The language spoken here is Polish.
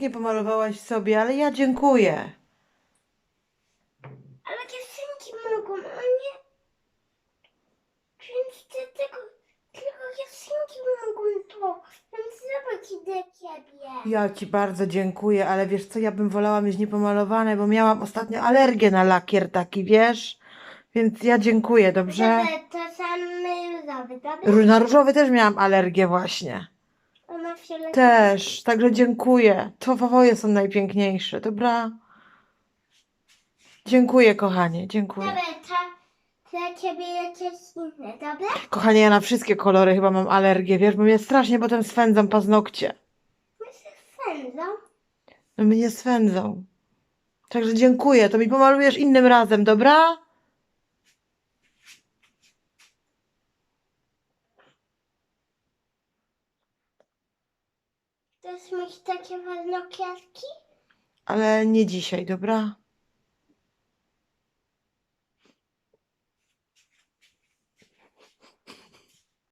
nie pomalowałaś sobie, ale ja dziękuję. Ale dziewczynki mogą, a nie... Więc ty tego... Tylko dziewczynki mogą to. Więc zobacz, idę ciebie. Ja ci bardzo dziękuję, ale wiesz co, ja bym wolała mieć niepomalowane, bo miałam ostatnio alergię na lakier taki, wiesz? Więc ja dziękuję, dobrze? Dobra, to same różowy, dobra? Róż- Na różowy też miałam alergię właśnie. Fioletowa. Też, także dziękuję. To są najpiękniejsze, dobra? Dziękuję, kochanie, dziękuję. Dobra, dla ciebie jakieś inne, dobra? Kochanie, ja na wszystkie kolory chyba mam alergię, wiesz, bo mnie strasznie potem swędzą paznokcie. Myślę, sędzą. No mnie swędzą. Także dziękuję, to mi pomalujesz innym razem, dobra? Chcesz mieć takie walnokiatki? Ale nie dzisiaj, dobra?